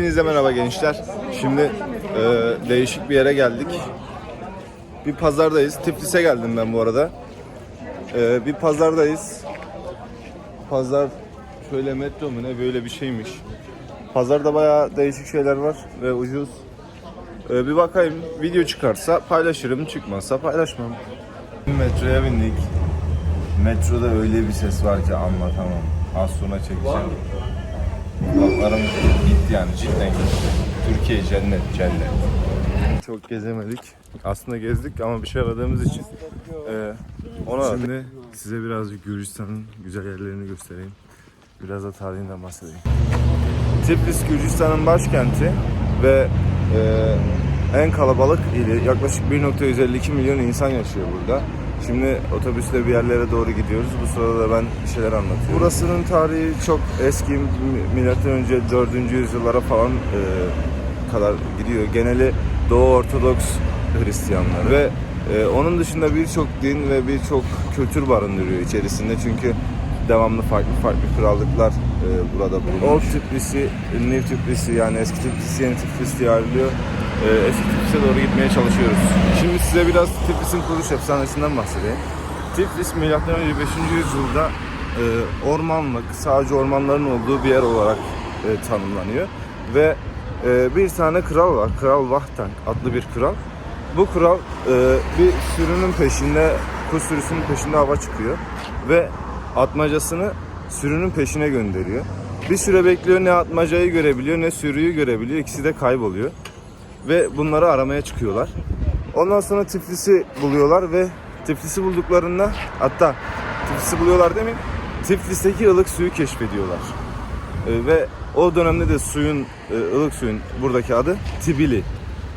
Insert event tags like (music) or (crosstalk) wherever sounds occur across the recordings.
Hepinize merhaba gençler. Şimdi e, değişik bir yere geldik. Bir pazardayız. Tiflis'e geldim ben bu arada. E, bir pazardayız. Pazar şöyle metro mu ne böyle bir şeymiş. Pazarda bayağı değişik şeyler var ve ucuz. E, bir bakayım video çıkarsa paylaşırım çıkmazsa paylaşmam. Metroya bindik. Metroda öyle bir ses var ki anlatamam. Az sonra çekeceğim. Kulaklarım gitti yani cidden gitti. Türkiye cennet cennet. Çok gezemedik. Aslında gezdik ama bir şey aradığımız için e, aradık. Şimdi size birazcık Gürcistan'ın güzel yerlerini göstereyim. Biraz da tarihinden bahsedeyim. Tiflis Gürcistan'ın başkenti ve e, en kalabalık ili. Yaklaşık 1.152 milyon insan yaşıyor burada. Şimdi otobüsle bir yerlere doğru gidiyoruz. Bu sırada ben bir şeyler anlatıyorum. Burasının tarihi çok eski. Milattan önce 4. yüzyıllara falan e, kadar gidiyor. Geneli Doğu Ortodoks Hristiyanlar ve e, onun dışında birçok din ve birçok kültür barındırıyor içerisinde. Çünkü devamlı farklı farklı krallıklar e, burada bulunuyor. Old Tiflis'i, New Tiflis'i yani eski Tiflis, yeni Tiflis diye ayrılıyor. E, eski Tiflis'e doğru gitmeye çalışıyoruz. Şimdi size biraz Tiflis'in kuruluş efsanesinden bahsedeyim. Tiflis M.Ö. 5. yüzyılda e, ormanlık, sadece ormanların olduğu bir yer olarak e, tanımlanıyor. Ve e, bir tane kral var, Kral Vahtank adlı bir kral. Bu kral e, bir sürünün peşinde, kuş sürüsünün peşinde hava çıkıyor ve atmacasını sürünün peşine gönderiyor. Bir süre bekliyor ne atmacayı görebiliyor ne sürüyü görebiliyor. İkisi de kayboluyor. Ve bunları aramaya çıkıyorlar. Ondan sonra Tiflis'i buluyorlar ve Tiflis'i bulduklarında hatta Tiflis'i buluyorlar demin Tiflis'teki ılık suyu keşfediyorlar. E, ve o dönemde de suyun, e, ılık suyun buradaki adı Tibili.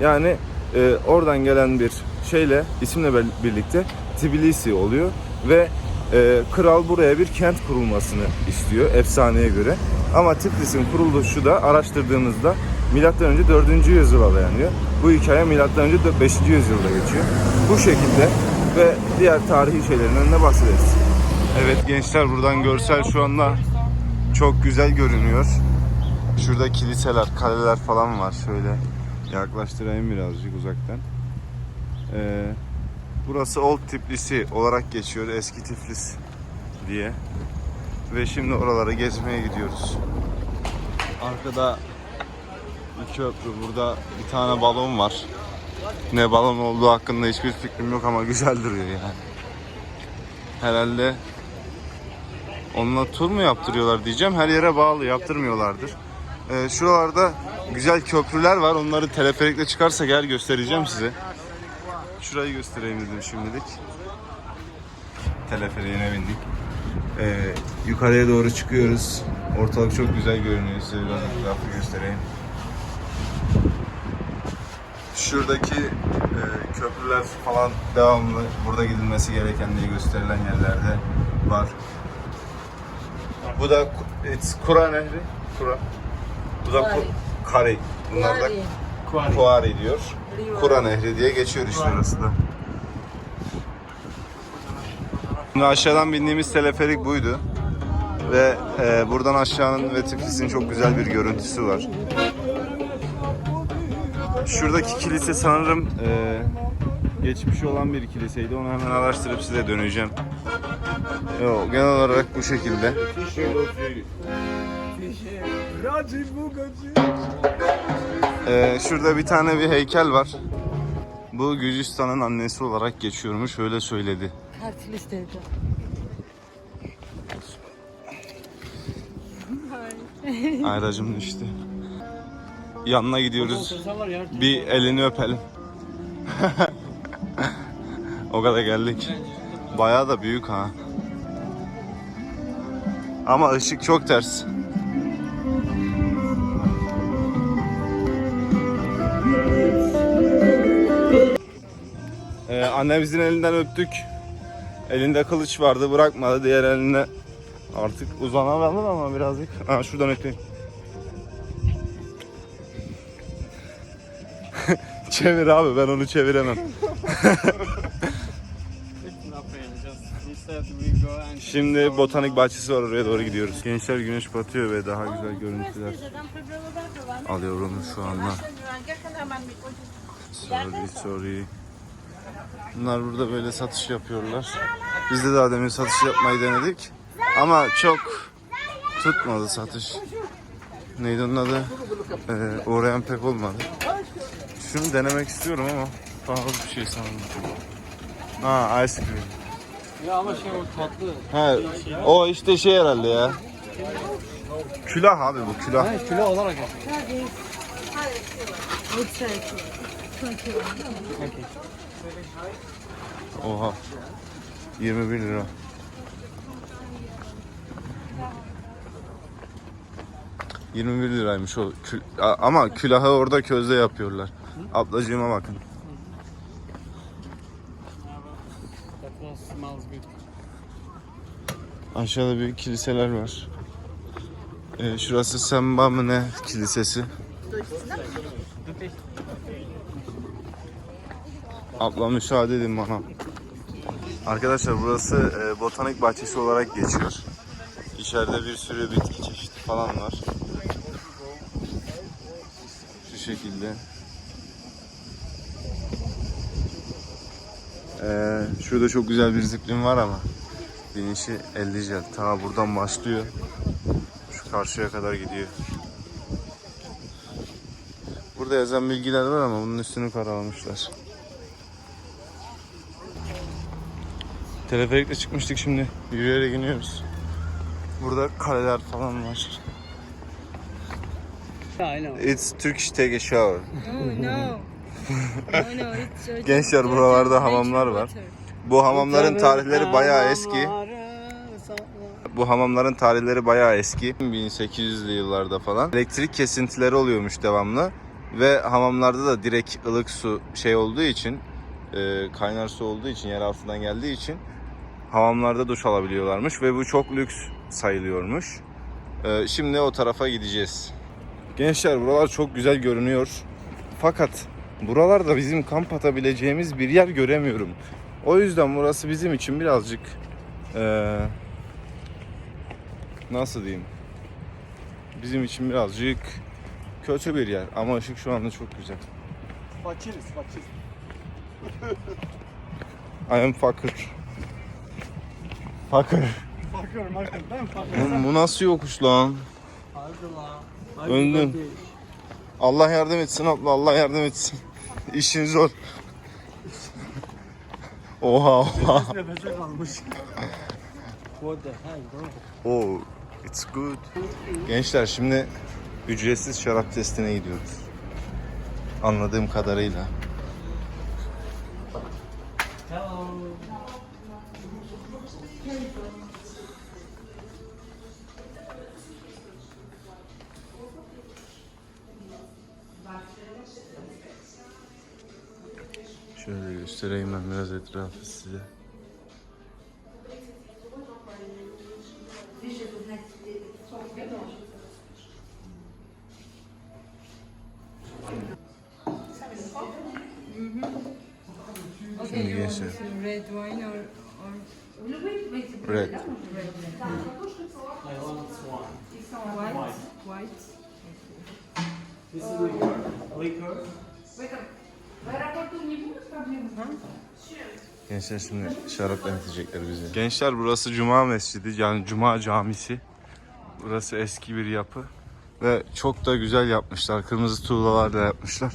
Yani e, oradan gelen bir şeyle, isimle birlikte Tbilisi oluyor ve e, kral buraya bir kent kurulmasını istiyor efsaneye göre. Ama Tiflis'in kuruluşu da araştırdığımızda milattan önce 4. yüzyıla dayanıyor. Bu hikaye milattan önce 5. yüzyılda geçiyor. Bu şekilde ve diğer tarihi şeylerinden de bahsederiz. Evet gençler buradan görsel şu anda çok güzel görünüyor. Şurada kiliseler, kaleler falan var. Şöyle yaklaştırayım birazcık uzaktan. Ee, burası Old Tiflis'i olarak geçiyor. Eski Tiflis diye. Ve şimdi oralara gezmeye gidiyoruz. Arkada bir köprü. Burada bir tane balon var. Ne balon olduğu hakkında hiçbir fikrim yok ama güzel duruyor yani. Herhalde Onunla tur mu yaptırıyorlar diyeceğim. Her yere bağlı yaptırmıyorlardır. Ee, şuralarda güzel köprüler var. Onları teleferikle çıkarsak eğer göstereceğim size. Şurayı göstereyim dedim şimdilik. Teleferiğine bindik. Ee, yukarıya doğru çıkıyoruz. Ortalık çok güzel görünüyor. Size biraz etrafı göstereyim. Şuradaki e, köprüler falan devamlı burada gidilmesi gereken diye gösterilen yerlerde var. Bu da it's Kura Nehri. Kura. Bu da Ku- Kari. Bunlar da Kuari. Kuari diyor. Kura Nehri diye geçiyor işte orası da. Şimdi aşağıdan bindiğimiz teleferik buydu. Ve e, buradan aşağının ve Tiflis'in çok güzel bir görüntüsü var. Şuradaki kilise sanırım e, geçmişi olan bir kiliseydi. Onu hemen araştırıp size döneceğim. Yok, genel olarak bu şekilde. Ee, şurada bir tane bir heykel var. Bu Gürcistan'ın annesi olarak geçiyormuş. Öyle söyledi. Her listeydi. Ayracım düştü. Yanına gidiyoruz. Bir elini öpelim. (laughs) o kadar geldik. Bayağı da büyük ha. Ama ışık çok ters. Ee, annemizin elinden öptük. Elinde kılıç vardı bırakmadı. Diğer eline artık uzanamadım ama birazcık. Ha, şuradan öpeyim. Çevir abi ben onu çeviremem. Şimdi botanik bahçesi var oraya doğru gidiyoruz. Gençler güneş batıyor ve daha güzel görüntüler. alıyorum şu anda. Sorry, sorry. Bunlar burada böyle satış yapıyorlar. Biz de daha demin satış yapmayı denedik. Ama çok tutmadı satış. Neydi onun adı? Ee, uğrayan pek olmadı. Şunu denemek istiyorum ama pahalı bir şey sanırım. Ha ice cream. Ya ama şey o tatlı. Ha, o işte şey herhalde ya. Külah abi bu külah. Ha kilo olarak. Oha. 21 lira. ...21 liraymış o. Ama külahı orada közde yapıyorlar. Ablacığıma bakın. Aşağıda bir kiliseler var. Ee, şurası Semba mı ne kilisesi. Abla müsaade edin bana. Arkadaşlar burası e, botanik bahçesi olarak geçiyor. İçeride bir sürü bitki çeşidi falan var. Şu şekilde. Ee, şurada çok güzel bir ziplin var ama binişi 50 jel. Ta buradan başlıyor. Şu karşıya kadar gidiyor. Burada yazan bilgiler var ama bunun üstünü karalamışlar. Teleferikle çıkmıştık şimdi yürüyerek iniyoruz. Burada kaleler falan var. It's Turkish take a shower. Oh no. Gençler, buralarda hamamlar var. Bu hamamların tarihleri bayağı eski. Bu hamamların tarihleri bayağı eski. 1800'lü yıllarda falan. Elektrik kesintileri oluyormuş devamlı. Ve hamamlarda da direkt ılık su şey olduğu için, e, kaynar su olduğu için, yer altından geldiği için hamamlarda duş alabiliyorlarmış ve bu çok lüks sayılıyormuş. E, şimdi o tarafa gideceğiz. Gençler buralar çok güzel görünüyor. Fakat buralarda bizim kamp atabileceğimiz bir yer göremiyorum. O yüzden burası bizim için birazcık eee, nasıl diyeyim? Bizim için birazcık kötü bir yer ama ışık şu anda çok güzel. Fakiriz, fakir. I am fucker. Fucker. Fakir, fakir. Ben fakir. Oğlum bu nasıl yokuş lan? Hadi la. Öndün. Allah yardım etsin abla Allah yardım etsin. İşin zor. Oha oha. Nefese kalmış. What the hell bro? Oh, it's good. Gençler şimdi ücretsiz şarap testine gidiyoruz. Anladığım kadarıyla. Hello. Göstereyim ben biraz etrafı size. Şimdi some red wine or or Red. I want one. white? White. This is liquor. Liquor. Gençler şimdi şarap denetecekler bizi. Gençler burası Cuma Mescidi yani Cuma Camisi. Burası eski bir yapı. Ve çok da güzel yapmışlar. Kırmızı tuğlalarla yapmışlar.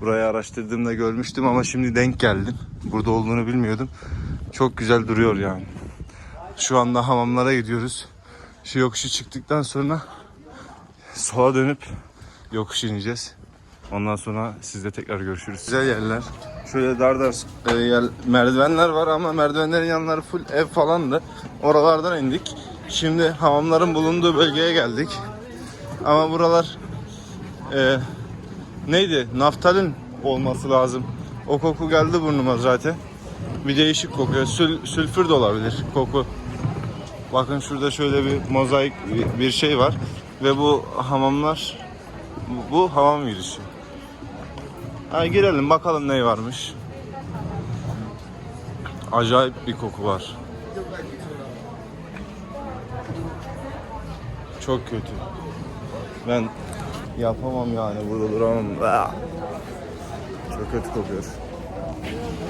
Burayı araştırdığımda görmüştüm ama şimdi denk geldim. Burada olduğunu bilmiyordum. Çok güzel duruyor yani. Şu anda hamamlara gidiyoruz. Şu yokuşu çıktıktan sonra sola dönüp yokuş ineceğiz. Ondan sonra sizle tekrar görüşürüz. Güzel yerler. Şöyle dar dar e, yer- merdivenler var ama merdivenlerin yanları full ev falandı. Oralardan indik. Şimdi hamamların bulunduğu bölgeye geldik. Ama buralar e, neydi? Naftalin olması lazım. O koku geldi burnuma zaten. Bir değişik kokuyor. Sül, sülfür de olabilir koku. Bakın şurada şöyle bir mozaik bir- şey var. Ve bu hamamlar bu, bu hamam girişi. Ha, girelim bakalım ne varmış. Acayip bir koku var. Çok kötü. Ben Yapamam yani burada duramam. Ah! Çok kötü kokuyor.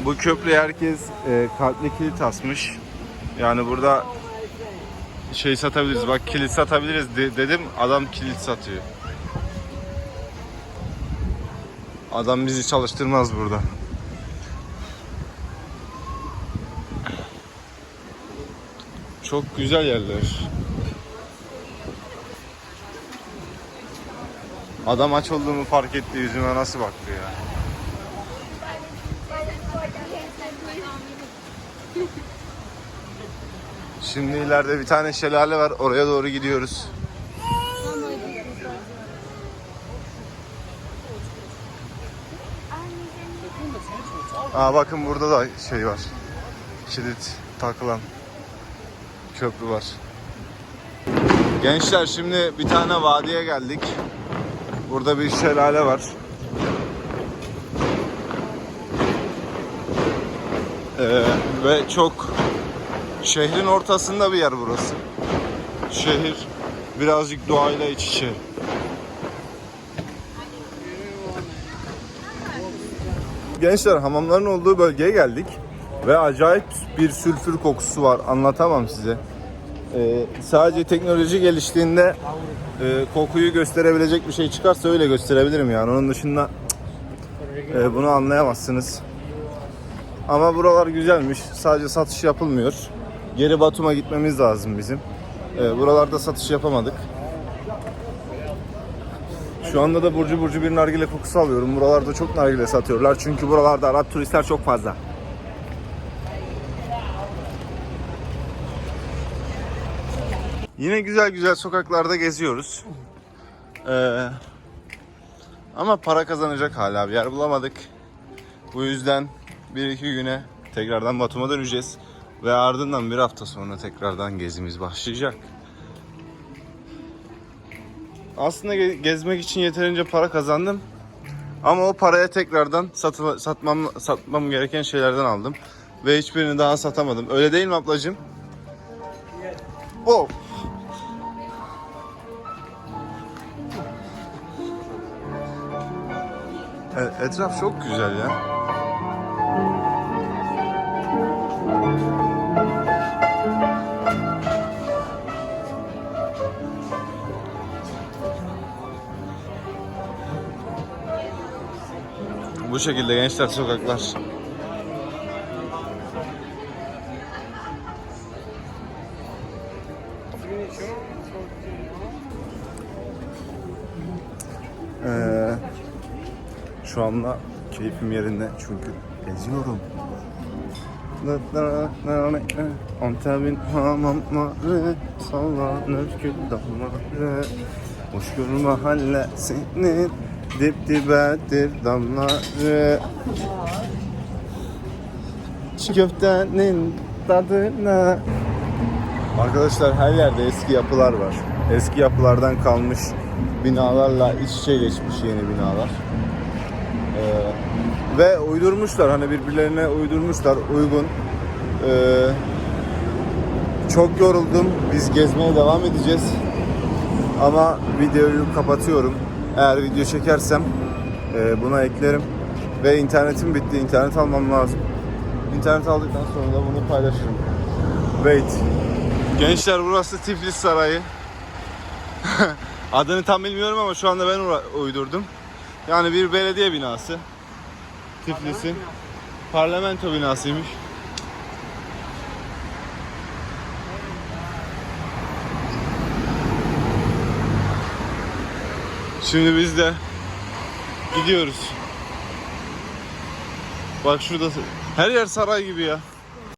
Bu köprüye herkes e, kalpli kilit asmış. Yani burada şey satabiliriz. Bak kilit satabiliriz de- dedim. Adam kilit satıyor. Adam bizi çalıştırmaz burada. Çok güzel yerler. Adam aç olduğumu fark etti yüzüme nasıl baktı ya. Şimdi ileride bir tane şelale var. Oraya doğru gidiyoruz. Aa bakın burada da şey var. Kilit takılan köprü var. Gençler şimdi bir tane vadiye geldik. Burada bir şelale var. Ee, ve çok şehrin ortasında bir yer burası. Şehir birazcık doğayla iç içe. Gençler hamamların olduğu bölgeye geldik ve acayip bir sülfür kokusu var. Anlatamam size. Ee, sadece teknoloji geliştiğinde e, kokuyu gösterebilecek bir şey çıkarsa öyle gösterebilirim yani. Onun dışında e, bunu anlayamazsınız. Ama buralar güzelmiş. Sadece satış yapılmıyor. Geri Batum'a gitmemiz lazım bizim. E, buralarda satış yapamadık. Şu anda da burcu burcu bir nargile kokusu alıyorum. Buralarda çok nargile satıyorlar. Çünkü buralarda Arap turistler çok fazla. Yine güzel güzel sokaklarda geziyoruz. Ee, ama para kazanacak hala bir yer bulamadık. Bu yüzden bir iki güne tekrardan Batum'a döneceğiz. Ve ardından bir hafta sonra tekrardan gezimiz başlayacak. Aslında ge- gezmek için yeterince para kazandım. Ama o paraya tekrardan satı- satmam satmam gereken şeylerden aldım. Ve hiçbirini daha satamadım. Öyle değil mi ablacığım? Oh. E- Etraf çok güzel ya. Şekilde gençler sokaklar. Ee, şu anda keyfim yerinde çünkü geziyorum. Antep'in hamamları sallanır gül damları Hoşgör mahallesinin dip dibedir damları Çiğ köftenin tadına Arkadaşlar her yerde eski yapılar var. Eski yapılardan kalmış binalarla iç içe geçmiş yeni binalar. Ee, ve uydurmuşlar hani birbirlerine uydurmuşlar uygun. Ee, çok yoruldum. Biz gezmeye devam edeceğiz. Ama videoyu kapatıyorum. Eğer video çekersem e, buna eklerim. Ve internetim bitti. İnternet almam lazım. İnternet aldıktan sonra da bunu paylaşırım. Wait. Gençler burası Tiflis Sarayı. (laughs) Adını tam bilmiyorum ama şu anda ben uydurdum. Yani bir belediye binası. Tiflis'in. Parlamento binasıymış. Şimdi biz de gidiyoruz. Bak şurada her yer saray gibi ya.